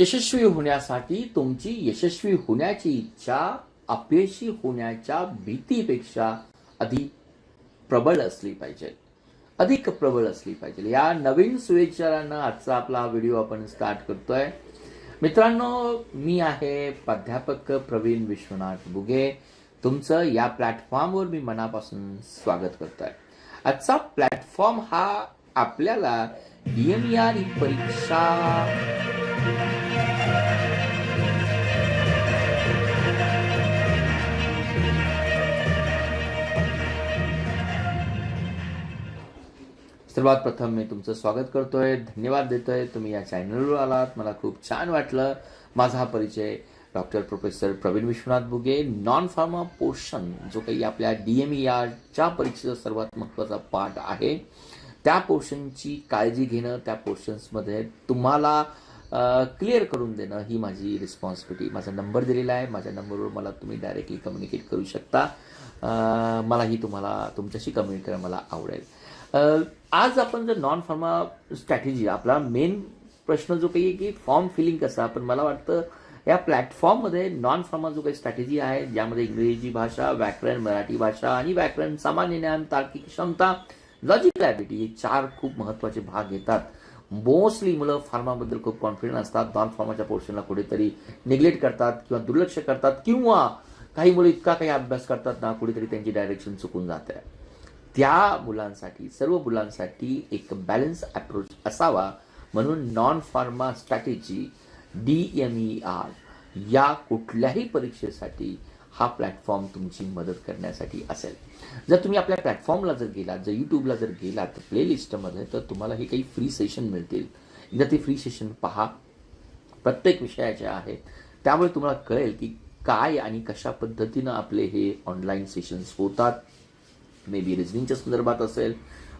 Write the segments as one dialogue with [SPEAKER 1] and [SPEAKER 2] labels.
[SPEAKER 1] यशस्वी होण्यासाठी तुमची यशस्वी होण्याची इच्छा अपयशी होण्याच्या भीतीपेक्षा अधिक प्रबळ असली पाहिजे. अधिक प्रबळ असली पाहिजे. या नवीन सुविचारानं आजचा आपला व्हिडिओ आपण स्टार्ट करतोय. मित्रांनो मी आहे प्राध्यापक प्रवीण विश्वनाथ बुगे. तुमचं या प्लॅटफॉर्मवर मी मनापासून स्वागत करतोय. आजचा प्लॅटफॉर्म हा आपल्याला डीएमआर ही परीक्षा सर्वात प्रथम मी तुमचं स्वागत करतोय धन्यवाद देतोय. तुम्ही या चॅनलवर आलात. मला खूप छान वाटलं. माझा हा परिचय doctor professor Pravin Vishwanath Buge non pharma portion जो काही आपल्या डीएमईआरच्या परीक्षेचा सर्वात महत्त्वाचा पार्ट आहे. त्या पोर्शनची काळजी घेणं त्या पोर्शन्समध्ये तुम्हाला क्लिअर करून देणं ही माझी रिस्पॉन्सिबिलिटी माझा नंबर दिलेला आहे. माझ्या नंबरवर मला तुम्ही डायरेक्टली कम्युनिकेट करू शकता. मलाही तुम्हाला तुमच्याशी कम्युनिकेट करायला मला आवडेल. आज आपण जर नॉन फार्मा स्ट्रॅटेजी आपला मेन प्रश्न जो काही आहे की फॉर्म फिलिंग कसा पण मला वाटतं या प्लॅटफॉर्ममध्ये नॉन फार्मा जो काही स्ट्रॅटेजी आहे ज्यामध्ये इंग्रजी भाषा व्याकरण मराठी भाषा आणि व्याकरण सामान्य ज्ञान तार्किक क्षमता लॉजिकल ॲबिलिटी हे चार खूप महत्त्वाचे भाग घेतात. मोस्टली मुलं फार्माबद्दल खूप कॉन्फिडंट असतात नॉन फार्माच्या पोर्शनला कुठेतरी निग्लेक्ट करतात किंवा दुर्लक्ष करतात किंवा काही मुलं इतका काही अभ्यास करतात ना कुठेतरी त्यांची डायरेक्शन चुकून जाते. त्या मुलांसाठी सर्व मुलांसाठी एक बॅलन्स अप्रोच असावा म्हणून non pharma strategy D M E R या कुठल्याही परीक्षेसाठी हा प्लॅटफॉर्म तुमची मदत करण्यासाठी असेल. जर तुम्ही आपल्या प्लॅटफॉर्मला जर गेलात जर यूट्यूबला जर गेलात तर प्लेलिस्टमध्ये तर तुम्हाला हे काही फ्री सेशन मिळतील. एकदा ते फ्री सेशन पहा. प्रत्येक विषयाचे आहेत त्यामुळे तुम्हाला कळेल की काय आणि कशा पद्धतीनं आपले हे ऑनलाईन सेशन्स होतात. मे बी रिझनिंगच्या संदर्भात असेल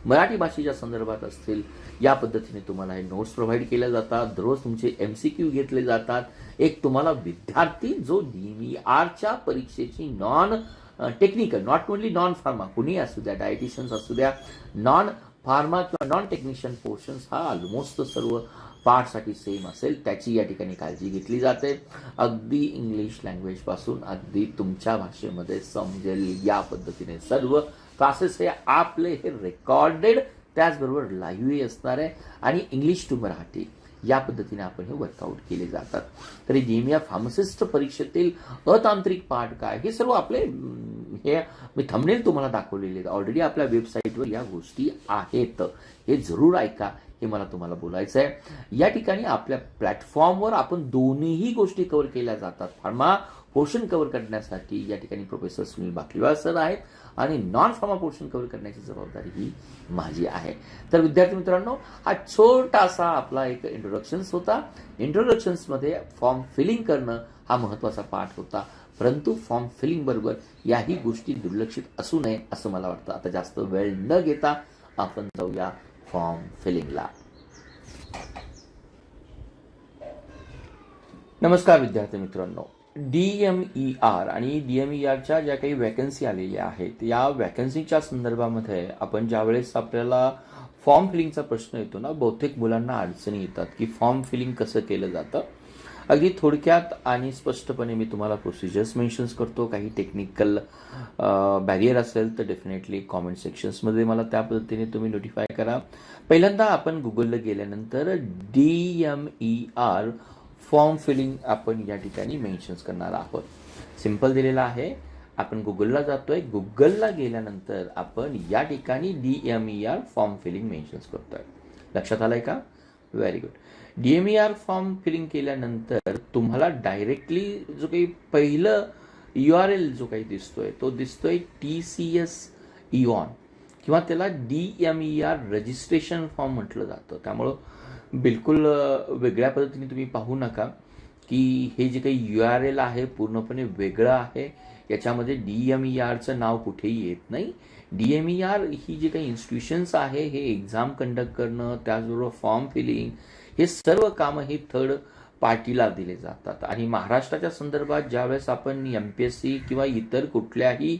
[SPEAKER 1] मराठी भाषेच्या संदर्भात असतील या पद्धतीने तुम्हाला हे नोट्स प्रोव्हाइड केल्या जातात. दररोज तुमचे एम सी क्यू घेतले जातात. एक तुम्हाला विद्यार्थी जो डी आरच्या परीक्षेची non technical not only non pharma कुणी असू द्या डायटिशियन्स असू द्या नॉन फार्मा किंवा नॉन टेक्निशियन पोर्शन्स हा ऑलमोस्ट सर्व पार्टसाठी सेम असेल. त्याची या ठिकाणी काळजी घेतली जाते. अगदी इंग्लिश लँग्वेजपासून अगदी तुमच्या भाषेमध्ये समजेल या पद्धतीने सर्व क्लासेस हे आपले हे रेकॉर्डेड त्याचबरोबर लाईव्हही असणार आहे. आणि इंग्लिश टू मराठी या पद्धतीने आपण हे वर्कआउट केले जातात. तरी नियमिया फार्मसिस्ट परीक्षेतील अतांत्रिक पाठ काय हे सर्व आपले हे मी थंबनेल तुम्हाला दाखवलेले ऑलरेडी आपल्या वेबसाईटवर या गोष्टी आहेत. हे जरूर ऐका हे मला तुम्हाला बोलायचं आहे या ठिकाणी आपल्या प्लॅटफॉर्मवर आपण दोन्हीही गोष्टी कव्हर केल्या जातात. फार्मा पोर्शन कव्हर करण्यासाठी या ठिकाणी प्रोफेसर सुनील बाकलीवाल सर आहेत. आणि नॉन फार्मा पोर्शन कव्हर करण्याची जबाबदारी ही माझी आहे. तर विद्यार्थी मित्रांनो हा छोटासा आपला एक इंट्रोडक्शन्स होता. इंट्रोडक्शन्समध्ये फॉर्म फिलिंग करणं हा महत्त्वाचा पाठ होता. परंतु फॉर्म फिलिंग बरोबर याही गोष्टी दुर्लक्षित असू नये असं मला वाटतं. आता जास्त वेळ न घेता आपण जाऊया फॉर्म फिलिंगला नमस्कार विद्यार्थी मित्रांनो. डी एम ई आर आणि डी एम ई आरच्या ज्या काही वॅकन्सी आलेल्या आहेत या वॅकन्सीच्या संदर्भामध्ये आपण ज्यावेळेस आपल्याला फॉर्म फिलिंगचा प्रश्न येतो ना बहुतेक मुलांना अडचणी येतात की फॉर्म फिलिंग कसं केलं जातं. अगदी थोडक्यात आणि स्पष्टपणे मी तुम्हाला प्रोसिजर्स मेन्शन्स करतो. काही टेक्निकल बॅरियर असेल तर डेफिनेटली कॉमेंट सेक्शन्समध्ये मला त्या पद्धतीने तुम्ही नोटिफाय करा. पहिल्यांदा आपण गुगलला गेल्यानंतर D M E R form filling आपण या ठिकाणी मेन्शन्स करणार आहोत. सिंपल दिलेलं आहे. आपण गुगलला जातोय. गुगलला गेल्यानंतर आपण या ठिकाणी D M E R form filling mentions करतोय. लक्षात आलंय का? Very good D M E R form filling केल्यानंतर तुम्हाला डायरेक्टली जो काही पहिलं यू आर एल जो काही दिसतोय तो दिसतोय टी सी एस इऑन किंवा त्याला D M E R registration form म्हटलं जातं. त्यामुळं बिलकुल वेगळ्या पद्धतीने तुम्ही पाहू नका की हे जे काही यू आर एल आहे पूर्णपणे वेगळं आहे. याच्यामध्ये डी एम ई आरचं नाव कुठेही येत नाही. डी एम ई आर ही जे काही इन्स्टिट्यूशन्स आहे हे एक्झाम कंडक्ट करणं त्याचबरोबर फॉर्म फिलिंग हे सर्व कामं हे थर्ड पार्टीला दिले जातात. आणि महाराष्ट्राच्या संदर्भात ज्यावेळेस आपण एम पी एस सी किंवा इतर कुठल्याही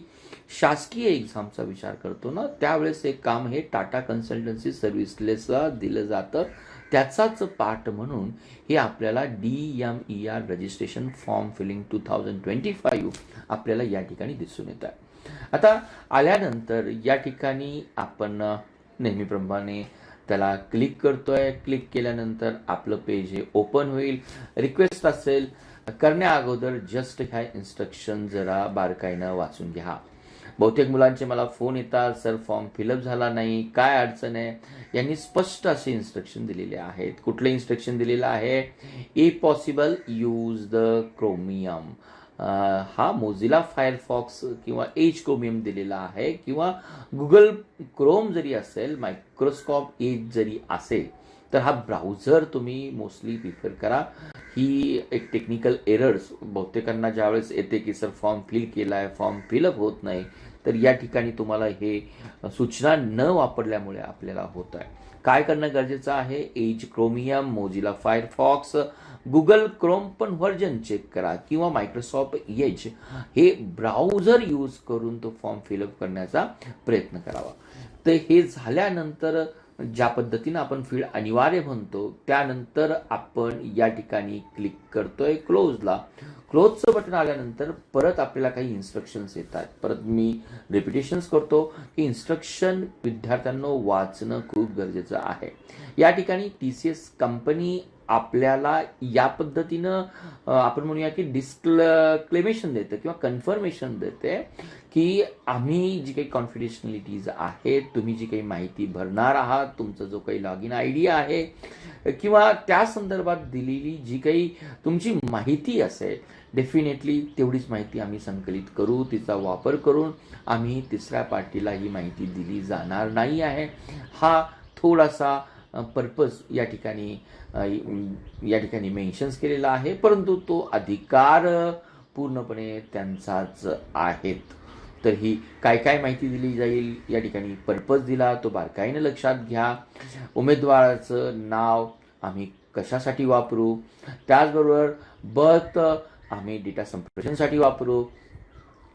[SPEAKER 1] शासकीय एक्झामचा विचार करतो ना त्यावेळेस हे काम हे टाटा कन्सल्टन्सी सर्व्हिसलेसला दिलं जातं. त्याचाच पार्ट म्हणून हे आपल्याला D M E R registration form filling two thousand twenty five आपल्याला या ठिकाणी दिसून येत आहे. आता आल्यानंतर या ठिकाणी आपण नेहमीप्रमाणे त्याला क्लिक करतोय. क्लिक केल्यानंतर आपलं पेज हे ओपन होईल. रिक्वेस्ट असेल करण्या अगोदर जस्ट ह्या इन्स्ट्रक्शन जरा बारकाईनं वाचून घ्या. बहुतेक मुलांचे मला फोन येतात सर फॉर्म फिलअप झाला नाही काय अडचण आहे? यांनी स्पष्ट असे इन्स्ट्रक्शन दिलेले आहेत. कुठलं इन्स्ट्रक्शन दिलेलं आहे? If possible use the Chromium हा मोझिला फायरफॉक्स किंवा एज क्रोमियम दिलेला आहे किंवा गुगल क्रोम जरी असेल मायक्रोस्कॉप एज जरी असेल तर हा ब्राउझर तुम्ही मोस्टली प्रिफर करा. ही एक टेक्निकल एरर्स बहुतेकांना ज्यावेळेस येते की सर फॉर्म फिल केला आहे फॉर्म फिलअप होत नाही तर या ठिकाणी तुम्हाला हे सूचना न वापरल्यामुळे आपल्याला होत आहे. काय करणं गरजेचं आहे? Edge Chromium Mozilla Firefox Google Chrome पण व्हर्जन चेक करा किंवा मायक्रोसॉफ्ट एज हे ब्राउझर यूज करून तो फॉर्म फिलअप करण्याचा प्रयत्न करावा. तर हे झाल्यानंतर ज्या पद्धतीनं आपण फील्ड अनिवार्य म्हणतो त्यानंतर आपण या ठिकाणी क्लिक करतोय क्लोजला क्लोजचं बटन आल्यानंतर परत आपल्याला काही इन्स्ट्रक्शन्स येतात. परत मी रिपिटेशन्स करतो की इन्स्ट्रक्शन विद्यार्थ्यांना वाचणं खूप गरजेचं आहे. या ठिकाणी टी सी एस कंपनी आपल्याला या पद्धतीनं आपण म्हणूया की डिस्क्लेमेशन देतं किंवा कन्फर्मेशन देते की आम्ही जी काही कॉन्फिडेशनलिटीज आहेत तुम्ही जी काही माहिती भरणार आहात तुमचा जो काही लॉग इन आय डी आहे किंवा त्या संदर्भात दिलेली जी काही तुमची माहिती असेल डेफिनेटली तेवढीच माहिती आम्ही संकलित करू तिचा वापर करून आम्ही तिसऱ्या पार्टीला ही माहिती दिली जाणार नाही आहे. हा थोडासा पर्पज या ठिकाणी या ठिकाणी मेन्शन्स केलेला आहे परंतु तो अधिकार पूर्णपणे त्यांचाच आहेत. तर ही काय काय माहिती दिली जाईल या ठिकाणी पर्पज दिला तो बारकाईनं लक्षात घ्या. उमेदवाराचं नाव आम्ही कशासाठी वापरू? त्याचबरोबर बर्थ आम्ही डेटा संप्रेषणसाठी वापरू.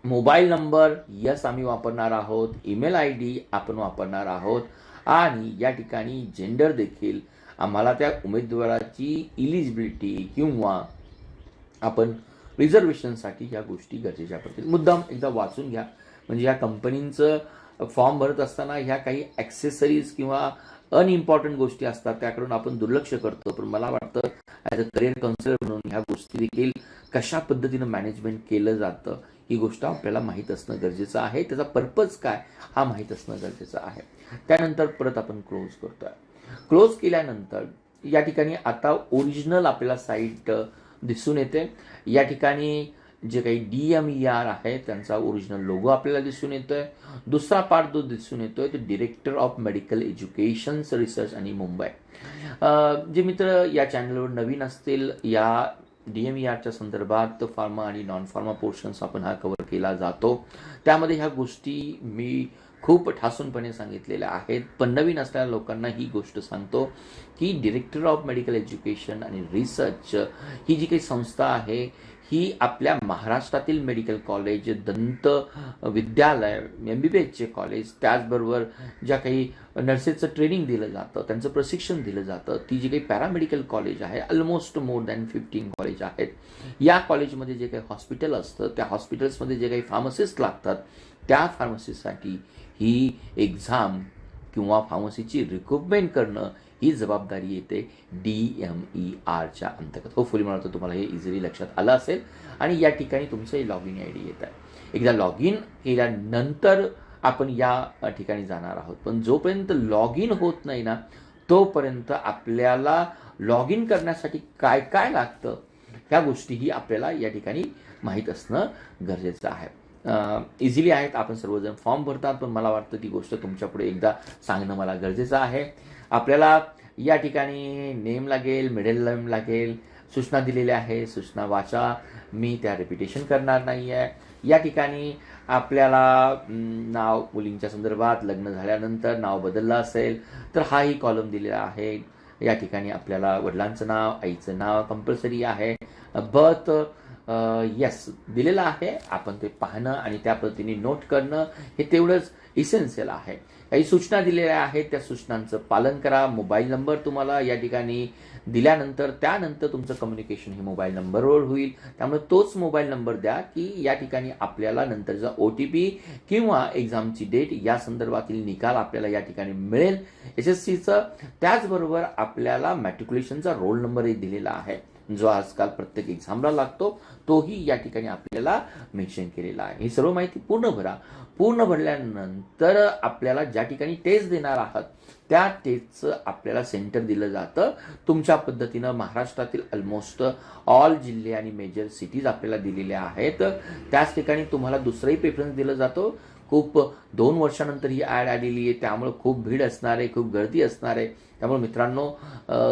[SPEAKER 1] मोबाईल नंबर यस आम्ही वापरणार आहोत. ईमेल आय डी आपण वापरणार आहोत. आणि या ठिकाणी जेंडर देखील. आम्हाला त्या उमेदवाराची इलिजिबिलिटी किंवा आपण रिझर्वेशनसाठी ह्या गोष्टी गरजेच्या पडतील. मुद्दाम एकदा वाचून घ्या. म्हणजे या कंपनींचं फॉर्म भरत असताना ह्या काही ॲक्सेसरीज किंवा अनइम्पॉर्टंट गोष्टी असतात त्याकडून आपण दुर्लक्ष करतो. पण मला वाटतं ॲज अ करिअर काउन्सिलर म्हणून ह्या गोष्टी देखील कशा पद्धतीनं मॅनेजमेंट केलं जातं ही गोष्ट आपल्याला माहीत असणं गरजेचं आहे. त्याचा पर्पज काय हा माहीत असणं गरजेचं आहे. त्यानंतर परत आपण क्लोज करतोय. क्लोज केल्यानंतर या ठिकाणी आता ओरिजिनल आपल्याला साईट दिसून येते. या ठिकाणी जे काही डी एम ई आर आहे त्यांचा ओरिजिनल लोगो आपल्याला दिसून येतोय. दुसरा पार्ट जो दिसून येतोय तो director of medical education research आणि मुंबई. जे मित्र या चॅनलवर नवीन असतील या डी एम ई आरच्या संदर्भात फार्मा आणि नॉन फार्मा पोर्शन्स आपण हा कव्हर केला जातो. त्यामध्ये ह्या गोष्टी मी खूप ठासूनपणे सांगितलेल्या आहेत. पण नवीन असलेल्या लोकांना ही गोष्ट सांगतो की डिरेक्टर ऑफ मेडिकल एज्युकेशन आणि रिसर्च ही जी काही संस्था आहे ही आपल्या महाराष्ट्रातील मेडिकल कॉलेज दंत विद्यालय एम बी बी एसचे कॉलेज त्याचबरोबर ज्या काही नर्सेसचं ट्रेनिंग दिलं जातं त्यांचं प्रशिक्षण दिलं जातं ती जी काही पॅरामेडिकल कॉलेज आहे almost more than fifteen college आहेत. या कॉलेजमध्ये जे काही हॉस्पिटल असतं त्या हॉस्पिटल्समध्ये जे काही फार्मसिस्ट लागतात त्या फार्मसिस्टसाठी ही एक्झाम किंवा फार्मसीची रिक्रुटमेंट करणं ही जबाबदारी येते डी एम ई आरच्या अंतर्गत. होपफुली मला वाटतं तुम्हाला हे इझिली लक्षात आलं असेल. आणि या ठिकाणी तुमचं लॉग इन आय डी येत आहे. एकदा लॉग इन केल्यानंतर आपण या ठिकाणी जाणार आहोत. पण जोपर्यंत लॉग इन होत नाही ना तोपर्यंत आपल्याला लॉग इन करण्यासाठी काय काय लागतं ह्या गोष्टीही आपल्याला या ठिकाणी माहीत असणं गरजेचं आहे. इझिली आहेत. आपण सर्वजण फॉर्म भरतात पण मला वाटतं ती गोष्ट तुमच्यापुढे एकदा सांगणं मला गरजेचं आहे. आपल्याला या ठिकाणी नेम लागेल मिडल नेम लागेल सूचना दिलेल्या आहे सूचना वाचा. मी त्या रिपिटेशन करणार नाही आहे या ठिकाणी आपल्याला नाव मुलींच्या संदर्भात लग्न झाल्यानंतर नाव बदललं असेल तर हाही कॉलम दिलेला आहे. या ठिकाणी आपल्याला वडिलांचं नाव आईचं नाव कंपल्सरी आहे. बर्थ येस दिलेलं आहे. आपण ते पाहणं आणि त्या पद्धतीने नोट करणं हे तेवढंच इसेन्शियल आहे. काही सूचना दिलेल्या आहेत त्या सूचनांचं पालन करा. मोबाईल नंबर तुम्हाला या ठिकाणी दिल्यानंतर त्यानंतर तुमचं कम्युनिकेशन हे मोबाईल नंबरवर होईल. त्यामुळे तोच मोबाईल नंबर द्या की या ठिकाणी आपल्याला नंतरचा ओ टी पी किंवा एक्झामची डेट या संदर्भातील निकाल आपल्याला या ठिकाणी मिळेल. एस एस सीचं त्याचबरोबर आपल्याला मॅट्रिक्युलेशनचा रोल नंबरही दिलेला आहे. जो आजकाल प्रत्येक एक्झामला लागतो तोही या ठिकाणी आपल्याला मेन्शन केलेला आहे. ही सर्व माहिती पूर्ण भरा. पूर्ण भरल्यानंतर आपल्याला ज्या ठिकाणी टेस्ट देणार आहात त्या टेस्टचं आपल्याला सेंटर दिलं जातं. तुमच्या पद्धतीनं महाराष्ट्रातील ऑलमोस्ट ऑल जिल्हे आणि मेजर सिटीज आपल्याला दिलेल्या आहेत. त्याच ठिकाणी तुम्हाला दुसरंही प्रेफरन्स दिलं जातो. खूप दोन वर्षानंतर ही ॲड आलेली आहे. त्यामुळे खूप भीड असणार आहे खूप गर्दी असणार आहे. त्यामुळे मित्रांनो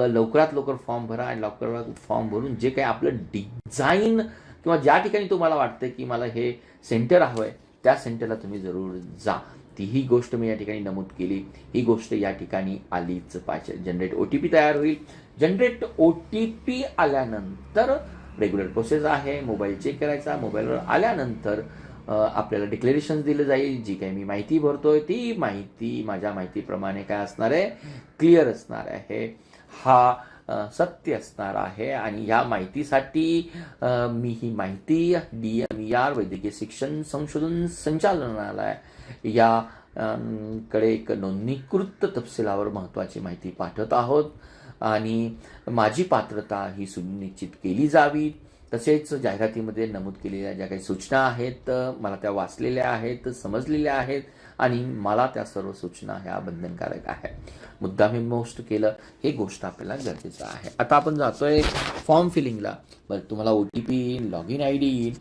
[SPEAKER 1] लवकरात लवकर फॉर्म भरा आणि लवकरात फॉर्म भरून जे काही आपलं डिझाईन किंवा ज्या ठिकाणी तुम्हाला वाटतं की मला हे सेंटर हवं आहे त्या सेंटरला तुम्ही जरूर जा. तीही गोष्ट मी या ठिकाणी नमूद केली. ही गोष्ट या ठिकाणी आलीच पाहिजे. जनरेट ओ टी पी तयार होईल. जनरेट ओ टी पी आल्यानंतर रेग्युलर प्रोसेस आहे. मोबाईल चेक करायचा. मोबाईलवर आल्यानंतर आपल्याला डिक्लेरेशन दिलं जाईल जी काही मी माहिती भरतोय ती माहिती माझ्या माहितीप्रमाणे काय असणार आहे? क्लिअर असणार आहे. हा सत्य असणार आहे आणि या माहितीसाठी मी ही माहिती डी एम ई आर वैद्यकीय शिक्षण संशोधन संचालनालय या कडे एक नोंदणीकृत तपशिलावर महत्त्वाची माहिती पाठवत आहोत. आणि माझी पात्रता ही सुनिश्चित केली जावी. तसेच जाहिरातीमध्ये नमूद केलेल्या ज्या काही सूचना आहेत मला त्या वाचलेल्या आहेत समजलेल्या आहेत. आणि मला त्या सर्व सूचना ह्या बंधनकारक आहे मुद्दाम मी मोस्ट केलं हे गोष्ट आपल्याला गरजेचं आहे. आता आपण जातोय फॉर्म फिलिंगला बरं तुम्हाला ओ टी पी येईल लॉग इन आय डी येईल.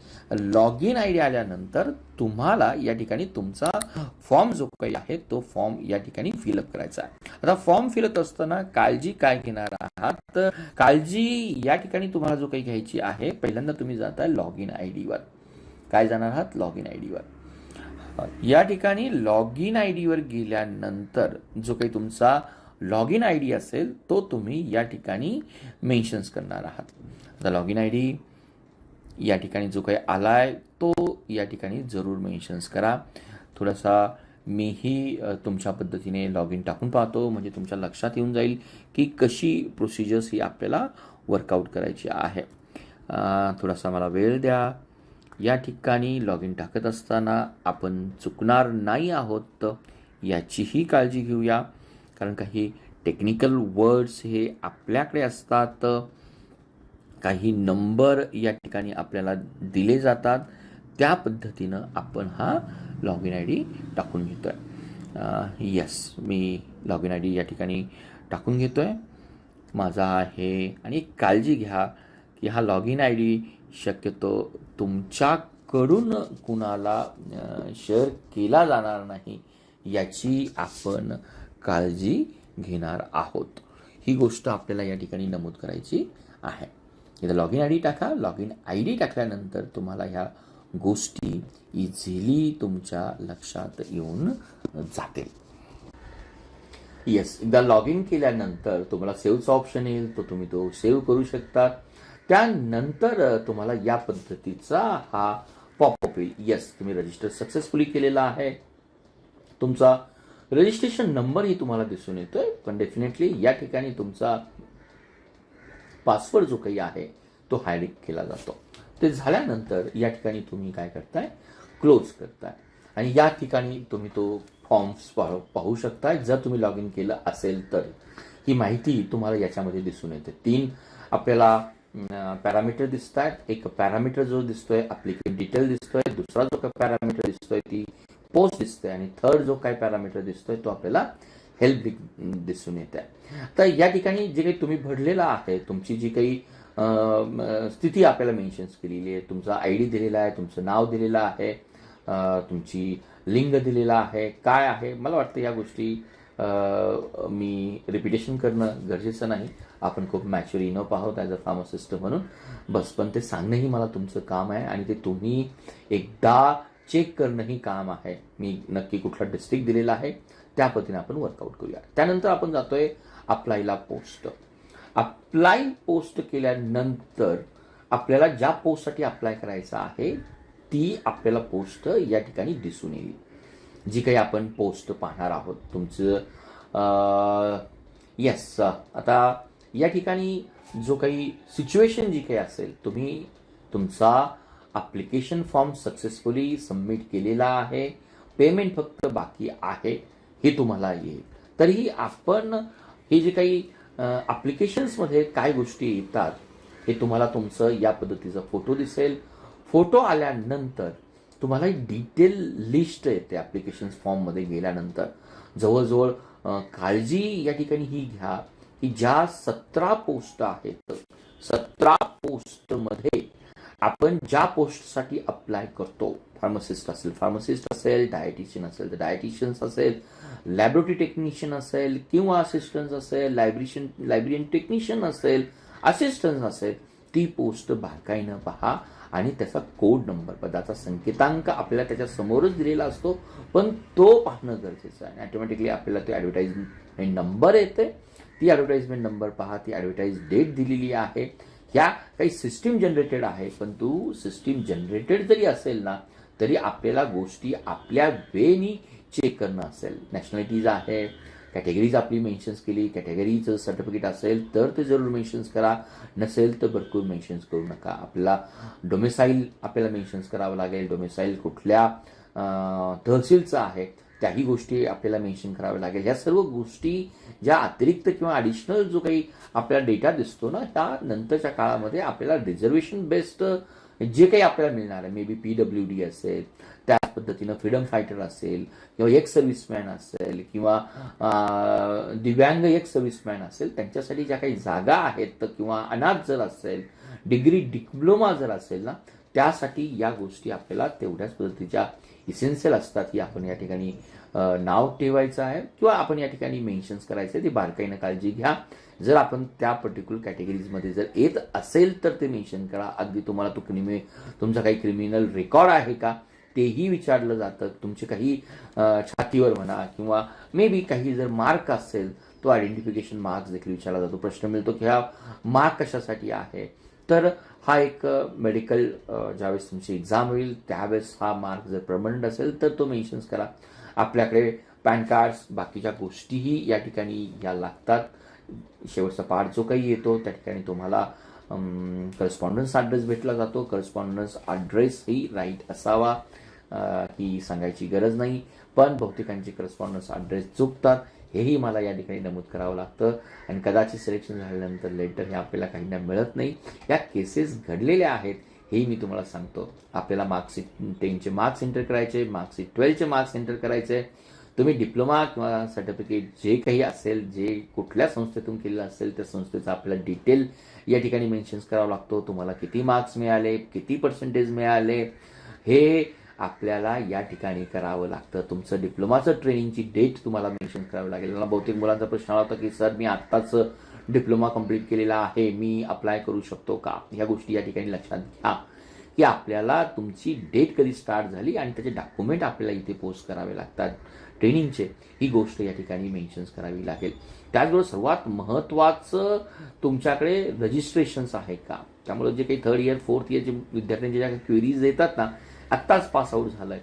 [SPEAKER 1] लॉग इन आय डी आल्यानंतर तुम्हाला या ठिकाणी तुमचा फॉर्म जो काही आहे तो फॉर्म या ठिकाणी फिलअप करायचा आहे. आता फॉर्म फिलअप असताना काळजी काय घेणार आहात? तर काळजी या ठिकाणी तुम्हाला जो काही घ्यायची आहे पहिल्यांदा तुम्ही जाताय लॉग इन आय डीवर काय जाणार आहात? लॉग इन आय डीवर या ठिकाणी लॉग इन आय डीवर गेल्यानंतर जो काही तुमचा लॉग इन आय डी असेल तो तुम्ही या ठिकाणी मेन्शन्स करणार आहात. आता लॉग इन आय डी या ठिकाणी जो काही आला आहे तो या ठिकाणी जरूर मेन्शन्स करा. थोडासा मीही तुमच्या पद्धतीने लॉग इन टाकून पाहतो. म्हणजे तुमच्या लक्षात येऊन जाईल की कशी प्रोसिजर्स ही आपल्याला वर्कआउट करायची आहे. थोडासा मला वेळ द्या. या ठिकाणी लॉग इन टाकत असताना आपण चुकणार नाही आहोत याचीही काळजी घेऊया. कारण काही टेक्निकल वर्ड्स हे आपल्याकडे असतात काही नंबर या ठिकाणी आपल्याला दिले जातात. त्या पद्धतीनं आपण हा लॉग इन आय डी टाकून घेतो आहे यस मी लॉग इन आय डी या ठिकाणी टाकून घेतो आहे माझा आहे आणि एक काळजी घ्या की हा लॉग इन आय डी शक्यतो तुमच्याकडून कुणाला शेअर केला जाणार नाही याची आपण काळजी घेणार आहोत. ही गोष्ट आपल्याला या ठिकाणी नमूद करायची आहे. इथं लॉग इन आय डी टाका. लॉग इन आय डी टाकल्यानंतर तुम्हाला ह्या गोष्टी इझिली तुमच्या लक्षात येऊन जातील. येस एकदा लॉग इन केल्यानंतर तुम्हाला सेव्हचा ऑप्शन येईल. तो तुम्ही तो सेव्ह करू शकता. त्यानंतर तुम्हाला या पद्धतीचा हा पॉपअप येईल येस तुम्ही रजिस्टर सक्सेसफुली केलेला आहे. तुमचा रजिस्ट्रेशन नंबरही तुम्हाला दिसून येतोय पण डेफिनेटली या ठिकाणी तुमचा पासवर्ड जो काही आहे तो हायडिक केला जातो. ते झाल्यानंतर या ठिकाणी तुम्ही काय करताय? क्लोज करताय. आणि या ठिकाणी तुम्ही तो फॉर्म्स पाहू पाहू शकताय. जर तुम्ही लॉग इन केलं असेल तर. ही माहिती तुम्हाला याच्यामध्ये दिसून येते. तीन आपल्याला पॅरामीटर दिसत आहेत एक पॅरामीटर जो दिसतोय अप्लिकेट डिटेल दिसतोय दुसरा जो काही पॅरामीटर दिसतोय ती पोस्ट दिसते आणि थर्ड जो काही पॅरामीटर दिसतोय तो आपल्याला हेल्प दिसून येत आहे तर या ठिकाणी जे काही तुम्ही भरलेलं आहे तुमची जी काही स्थिती आपल्याला मेन्शन्स केलेली आहे तुमचा आय डी दिलेला आहे तुमचं नाव दिलेलं आहे तुमची लिंग दिलेला आहे काय आहे मला वाटतं या गोष्टी मी रिपिटेशन करणं गरजेचं नाही. आपण खूप मॅच्युअर इनफ आहोत ॲज अ फार्मासिस्ट म्हणून. बस पण ते सांगणंही मला तुमचं काम आहे आणि ते तुम्ही एकदा चेक करणंही काम आहे. मी नक्की कुठला डिस्ट्रिक्ट दिलेला आहे त्या पद्धतीने आपण वर्कआउट करूया. त्यानंतर आपण जातोय अप्लायला पोस्ट अप्लाय पोस्ट केल्यानंतर आपल्याला ज्या पोस्टसाठी अप्लाय करायचं आहे ती आपल्याला पोस्ट या ठिकाणी दिसून येईल. जी काही आपण पोस्ट पाहणार आहोत. तुमचं येस आता या ठिकाणी जो काही सिच्युएशन जी काही असेल तुम्ही तुमचा ॲप्लिकेशन फॉर्म सक्सेसफुली सबमिट केलेला आहे. पेमेंट फक्त बाकी आहे हे तुम्हाला येईल. तरीही आपण हे जे काही ॲप्लिकेशन्समध्ये काय गोष्टी येतात हे तुम्हाला तुमचं या पद्धतीचा फोटो दिसेल. फोटो आल्यानंतर तुम्हाला एक डिटेल लिस्ट येते ॲप्लिकेशन फॉर्ममध्ये गेल्यानंतर. जवळजवळ काळजी या ठिकाणी ही घ्या. की ज्या सतरा पोस्ट आहेत सतरा पोस्टमध्ये आपण ज्या पोस्टसाठी अप्लाय करतो फार्मासिस्ट असेल फार्मासिस्ट असेल डायटिशियन असेल तर डायटिशियन्स असेल लॅबोरेटरी टेक्निशियन असेल किंवा असिस्टन्स असेल लायब्रिशियन लायब्रेरियन टेक्निशियन असेल असिस्टन्स असेल ती पोस्ट बारकाईनं पहा आणि त्याचा कोड नंबर पदाचा संकेतांक आपल्याला त्याच्या समोरच दिलेला असतो पण तो पाहणं गरजेचं आहे. ऑटोमॅटिकली आपल्याला ते ॲडव्हर्टाईजमेंट नंबर येते ती ॲडव्हर्टाईजमेंट नंबर पहा ती ॲडव्हर्टाईज डेट दिलेली आहे. ह्या काही सिस्टीम जनरेटेड आहे पण तू सिस्टीम जनरेटेड जरी असेल ना तरी आपल्याला गोष्टी आपल्या वेनी चेक करणं असेल. नॅशनॅलिटीज आहे कॅटेगरीज आपली मेन्शन्स केली कॅटेगरीचं सर्टिफिकेट असेल तर ते जरूर मेन्शन्स करा. नसेल तर भरपूर मेन्शन्स करू नका. आपला डोमेसाईल आपल्याला मेन्शन्स करावं लागेल. डोमेसाईल कुठल्या तहसीलचं आहे. त्याही गोष्टी आपल्याला मेन्शन कराव्या लागेल. ह्या सर्व गोष्टी ज्या अतिरिक्त किंवा ॲडिशनल जो काही आपल्याला डेटा दिसतो ना त्या नंतरच्या काळामध्ये आपल्याला रिझर्वेशन बेस्ड जे काही आपल्याला मिळणार आहे may be P W D असेल त्याच पद्धतीनं फ्रीडम फायटर असेल किंवा एक सर्व्हिसमॅन असेल किंवा दिव्यांग एक सर्व्हिसमॅन असेल त्यांच्यासाठी ज्या काही जागा आहेत किंवा अनाथ जर असेल डिग्री डिप्लोमा जर असेल ना त्यासाठी या गोष्टी आपल्याला तेवढ्याच पद्धतीच्या इसेन्शियल असतात की आपण या ठिकाणी नाव ठेवायचं आहे किंवा आपण या ठिकाणी मेन्शन्स आहे ते बारकाईनं काळजी घ्या. जर आपण त्या पर्टिक्युलर कॅटेगरीजमध्ये जर येत असेल तर ते मेन्शन करा. अगदी तुम्हाला तो क्रिमि तुमचा काही क्रिमिनल रेकॉर्ड आहे का? तेही विचारलं जातं. तुमचे काही छातीवर म्हणा किंवा मे बी काही जर मार्क असेल तो आयडेंटिफिकेशन मार्क्स देखील विचारला जातो. प्रश्न मिळतो की हा मार्क कशासाठी आहे? तर हा एक मेडिकल ज्यावेळेस तुमची एक्झाम होईल त्यावेळेस हा मार्क जर प्रमंड असेल तर तो मेन्शन्स करा. आपल्याकडे पॅन कार्ड्स बाकीच्या गोष्टीही या ठिकाणी या लागतात. शेवटचा पार्ट जो काही येतो त्या ठिकाणी तुम्हाला करस्पॉन्डन्स ॲड्रेस भेटला जातो. करस्पॉन्डन्स ॲड्रेसही राईट असावा ही सांगायची गरज नाही. पण बहुतेकांचे करस्पॉन्डन्स ॲड्रेस चुकतात. हेही मला या ठिकाणी नमूद करावं लागतं. आणि कदाचित सिलेक्शन झाल्यानंतर लेटर हे आपल्याला काहींना मिळत नाही. या केसेस घडलेल्या आहेत हेही मी तुम्हाला सांगतो. आपल्याला मार्कशीट टेनचे मार्क्स एंटर करायचे मार्कशीट ट्वेल्थचे मार्क्स एंटर करायचे. तुम्ही डिप्लोमा किंवा सर्टिफिकेट जे काही असेल जे कुठल्या संस्थेतून केलेलं असेल त्या संस्थेचा आपल्याला डिटेल या ठिकाणी मेन्शन्स करावा लागतो. तुम्हाला किती मार्क्स मिळाले किती पर्सेंटेज मिळाले हे आपल्याला या ठिकाणी करावं लागतं. तुमचं डिप्लोमाचं ट्रेनिंगची डेट तुम्हाला मेन्शन करावी लागेल. मला बहुतेक मुलांचा प्रश्न आला होता की सर मी आत्ताच डिप्लोमा कंप्लीट केलेला आहे. मी अप्लाय करू शकतो का? ह्या गोष्टी या ठिकाणी लक्षात घ्या की आपल्याला तुमची डेट कधी स्टार्ट झाली आणि त्याचे डॉक्युमेंट आपल्याला इथे पोस्ट करावे लागतात. ट्रेनिंगचे ही गोष्ट या ठिकाणी मेन्शन्स करावी लागेल. त्याचबरोबर सर्वात महत्त्वाचं तुमच्याकडे रजिस्ट्रेशन्स आहे का? त्यामुळे जे काही थर्ड इयर फोर्थ इयरचे विद्यार्थ्यांच्या ज्या क्वेरीज येतात ना आत्ताच पास आऊट झालाय.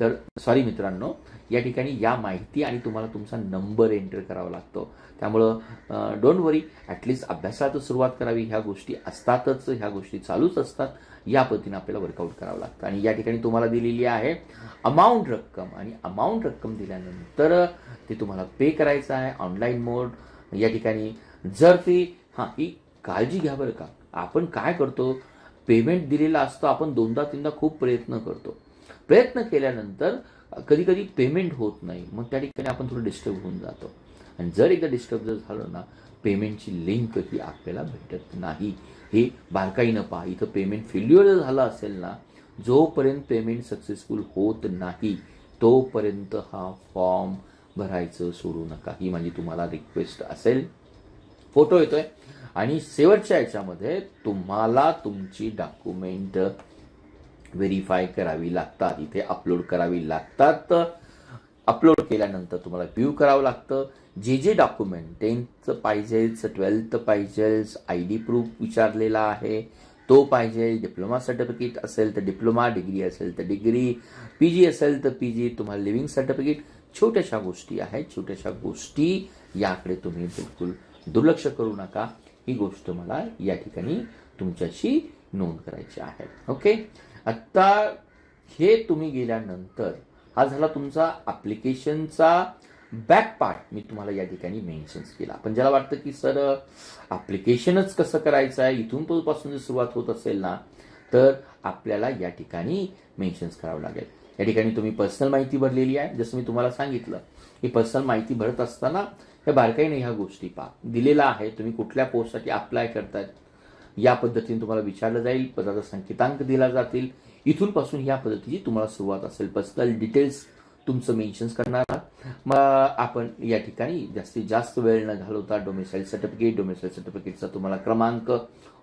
[SPEAKER 1] तर सॉरी मित्रांनो या ठिकाणी या माहिती आणि तुम्हाला तुमचा नंबर एंटर करावा लागतो. त्यामुळं डोंट वरी ॲटलिस्ट अभ्यासात सुरुवात करावी. ह्या गोष्टी असतातच ह्या गोष्टी चालूच असतात. या पद्धतीने आपल्याला वर्कआउट करावं लागतं. आणि या ठिकाणी तुम्हाला दिलेली आहे अमाऊंट रक्कम. आणि अमाऊंट रक्कम दिल्यानंतर ते तुम्हाला पे करायचं आहे ऑनलाईन मोड या ठिकाणी जर ते हां ही काळजी घ्या बरं का. आपण काय करतो? पेमेंट दिलेला असतं आपण दोनदा तीनदा खूप प्रयत्न करतो. प्रयत्न केल्यानंतर कधी कधी पेमेंट होत नाही. मग त्या ठिकाणी आपण थोडं डिस्टर्ब होऊन जातो. आणि जर एकदा डिस्टर्ब जर झालं ना पेमेंटची लिंक ही आपल्याला भेटत नाही. हे बारकाईनं पहा. इथं पेमेंट फेल्युअर जर झालं असेल ना जोपर्यंत पेमेंट सक्सेसफुल होत नाही तोपर्यंत हा फॉर्म भरायचं सोडू नका. ही माझी तुम्हाला रिक्वेस्ट असेल. फोटो येतोय. आणि शेवटच्या याच्यामध्ये तुम्हाला तुमची डॉक्युमेंट व्हेरीफाय करावी लागतात. इथे अपलोड करावी लागतात. अपलोड केल्यानंतर तुम्हाला व्ह्यू करावं लागतं. जे जे डॉक्युमेंट टेन्थचं पाहिजेच ट्वेल्थ पाहिजेच आय डी प्रूफ विचारलेला आहे तो पाहिजे. डिप्लोमा सर्टिफिकेट असेल तर डिप्लोमा डिग्री असेल तर डिग्री पी जी असेल तर पी जी तुम्हाला लिव्हिंग सर्टिफिकेट. छोट्याशा गोष्टी आहेत छोट्याशा गोष्टी याकडे तुम्ही बिलकुल दुर्लक्ष करू नका. ही गोष्ट मला या ठिकाणी तुमच्याशी नोंद करायची आहे. ओके आत्ता हे तुम्ही गेल्यानंतर हा झाला तुमचा ॲप्लिकेशनचा बॅक पार्ट मी तुम्हाला या ठिकाणी मेन्शन्स केला. पण ज्याला वाटतं की सर ॲप्लिकेशनच कसं करायचं आहे? इथून पासून जर सुरुवात होत असेल ना तर आपल्याला या ठिकाणी मेन्शन्स करावं लागेल. या ठिकाणी तुम्ही पर्सनल माहिती भरलेली आहे. जसं मी तुम्हाला सांगितलं की पर्सनल माहिती भरत असताना हे बारकाईने ह्या गोष्टी पहा. दिलेला आहे तुम्ही कुठल्या पोस्टसाठी अप्लाय करतायत या पद्धतीने तुम्हाला विचारलं जाईल पदाचा संकेतांक दिला जातील. इथून पासून ह्या पद्धतीची तुम्हाला सुरुवात असेल. पर्सनल डिटेल्स तुमचं मेन्शन्स करणार. आहात मग आपण या ठिकाणी जास्तीत जास्त वेळ न घालवता डोमेसाईल सर्टिफिकेट डोमेसाईल सर्टिफिकेटचा तुम्हाला क्रमांक.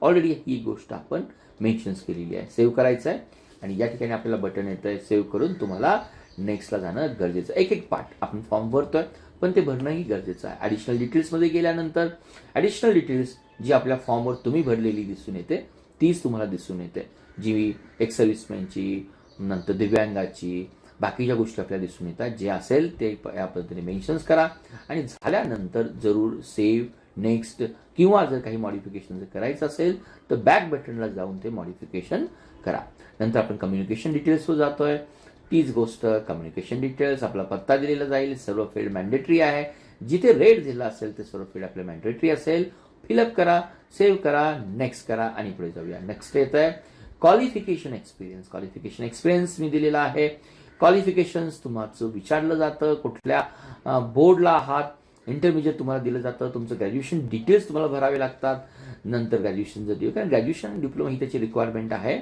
[SPEAKER 1] ऑलरेडी ही गोष्ट आपण मेन्शन्स केलेली आहे. सेव्ह करायचं आहे. आणि या ठिकाणी आपल्याला बटन येतं आहे सेव्ह करून तुम्हाला नेक्स्टला जाणं गरजेचं आहे. एक एक पार्ट आपण फॉर्म भरतोय. पण ते भरणंही गरजेचं आहे. ॲडिशनल डिटेल्समध्ये गेल्यानंतर ॲडिशनल डिटेल्स जी आपल्या फॉर्मवर तुम्ही भरलेली दिसून येते तीच तुम्हाला दिसून येते. जी एक्स सर्व्हिसमॅनची नंतर दिव्यांगाची बाकीच्या गोष्टी आपल्याला दिसून येतात जे असेल ते प- या पद्धतीने मेन्शन्स करा. आणि झाल्यानंतर जरूर सेव्ह नेक्स्ट किंवा जर काही मॉडिफिकेशन जर करायचं असेल तर बॅक बटनला जाऊन ते मॉडिफिकेशन करा. नंतर आपण कम्युनिकेशन डिटेल्सवर जातोय. तीच गोष्ट कम्युनिकेशन डिटेल्स आपला पत्ता दिलेला जाईल सर्व फील्ड मॅन्डेटरी आहे. जिथे रेड दिला असेल ते सर्व फील्ड आपले मॅन्डेटरी असेल. फिलअप करा सेव्ह करा नेक्स्ट करा आणि पुढे जाऊया. नेक्स्ट येत आहे क्वालिफिकेशन एक्सपिरियन्स क्वालिफिकेशन एक्सपिरियन्स मी दिलेला आहे. क्वालिफिकेशन्स तुमचं विचारलं जातं. कुठल्या बोर्डला आहात? इंटरमिजिएट तुम्हाला दिलं जातं तुमचं ग्रॅज्युएशन डिटेल्स तुम्हाला भरावे लागतात. नंतर ग्रॅज्युएशन जर कारण ग्रॅज्युएशन आणि डिप्लोमा ही त्याची रिक्वायरमेंट आहे.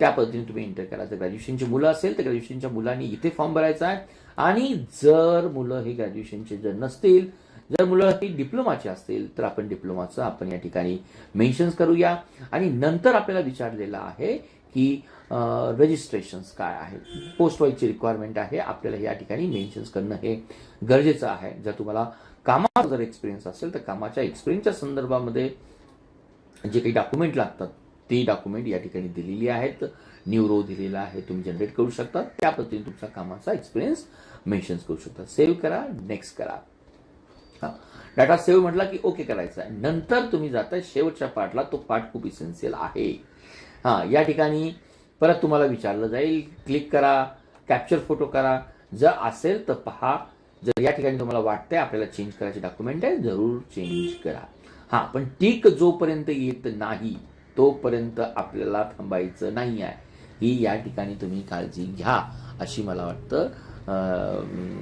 [SPEAKER 1] त्या पद्धतीने तुम्ही एंटर करा. जर ग्रॅज्युएशनची मुलं असेल तर ग्रॅज्युएशनच्या मुलांनी इथे फॉर्म भरायचा आहे. आणि जर मुलं हे ग्रॅज्युएशनचे जर नसतील जर मुलं ही डिप्लोमाची असतील तर आपण डिप्लोमाचं आपण या ठिकाणी मेन्शन्स करूया. आणि नंतर आपल्याला विचारलेलं आहे की रजिस्ट्रेशन्स काय आहे पोस्ट वाईजची रिक्वायरमेंट आहे आपल्याला या ठिकाणी मेन्शन्स करणं हे गरजेचं आहे. जर तुम्हाला कामाचा जर एक्सपिरियन्स असेल तर कामाच्या एक्सपिरियन्सच्या संदर्भामध्ये जे काही डॉक्युमेंट लागतात ती डॉक्युमेंट या ठिकाणी दिलेली आहेत. न्यूरो दिलेला आहे तुम्ही जनरेट करू शकता. त्या पद्धतीने तुमचा कामाचा एक्सपिरियन्स मेन्शन्स करू शकता. सेव्ह करा नेक्स्ट करा. हा. डाटा सेव्ह म्हटला की ओके करायचा आहे. नंतर तुम्ही जाता शेवटच्या पार्टला तो पार्ट खूप इसेन्शियल आहे. हा या ठिकाणी परत तुम्हाला विचारलं जाईल. क्लिक करा कॅप्चर फोटो करा. जर असेल तर पहा जर या ठिकाणी तुम्हाला वाटतंय आपल्याला चेंज करायचे डॉक्युमेंट आहे जरूर चेंज करा. हा पण टीक जोपर्यंत येत नाही तोपर्यंत आपल्याला थांबायचं नाही आहे. ही या ठिकाणी तुम्ही काळजी घ्या अशी मला वाटतं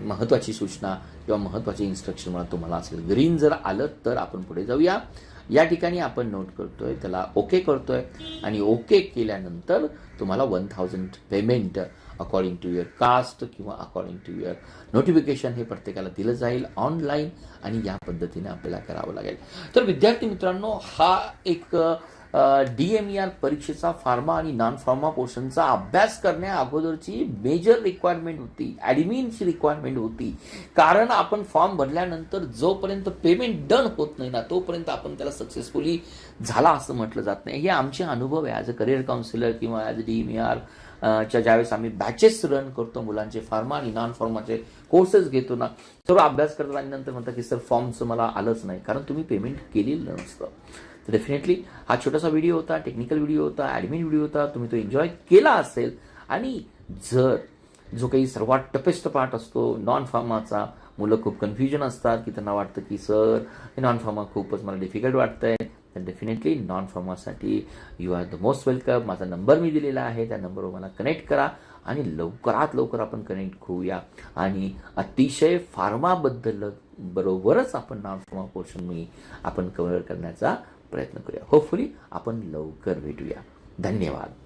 [SPEAKER 1] महत्त्वाची सूचना किंवा महत्त्वाची इन्स्ट्रक्शन मला तुम्हाला असेल. ग्रीन जर आलं तर आपण पुढे जाऊया. या ठिकाणी आपण नोट करतोय त्याला ओके करतोय. आणि ओके केल्यानंतर तुम्हाला one thousand payment according to your caste किंवा अकॉर्डिंग टू युअर नोटिफिकेशन हे प्रत्येकाला दिलं जाईल ऑनलाईन आणि या पद्धतीने आपल्याला करावं लागेल. तर विद्यार्थी मित्रांनो हा एक डी एम ई आर परीक्षेचा फार्मा आणि नॉन फार्मा पोर्शनचा अभ्यास करण्या अगोदरची मेजर रिक्वायरमेंट होती ॲडमिनची रिक्वायरमेंट होती. कारण आपण फॉर्म भरल्यानंतर जोपर्यंत पेमेंट डन होत नाही ना तोपर्यंत आपण त्याला सक्सेसफुली झाला असं म्हटलं जात नाही. हे आमचे अनुभव आहे. ॲज अ करिअर काउन्सिलर किंवा as a D M E R च्या ज्यावेळेस आम्ही बॅचेस रन करतो मुलांचे फार्मा आणि नॉन फार्माचे कोर्सेस घेतो ना सर्व अभ्यास करतात आणि नंतर म्हणतात की सर फॉर्मचं मला आलंच नाही. कारण तुम्ही पेमेंट केलेलं नसतं. तर डेफिनेटली हा छोटासा व्हिडिओ होता टेक्निकल व्हिडिओ होता ॲडमिन व्हिडिओ होता तुम्ही तो एन्जॉय केला असेल. आणि जर जो काही सर्वात टफेस्ट पार्ट असतो नॉन फार्माचा मुलं खूप कन्फ्युजन असतात की त्यांना वाटतं की सर हे नॉन फार्मा खूपच मला डिफिकल्ट वाटतंय. तर definitely non फार्मासाठी you are the most welcome माझा नंबर मी दिलेला आहे. त्या नंबरवर मला कनेक्ट करा आणि लवकरात लवकर आपण कनेक्ट होऊया. आणि अतिशय फार्माबद्दल बरोबरच आपण नॉन फार्मा पोर्शन मी आपण कव्हर करण्याचा प्रयत्न करूया. होपफुली आपण लवकर भेटूया. धन्यवाद.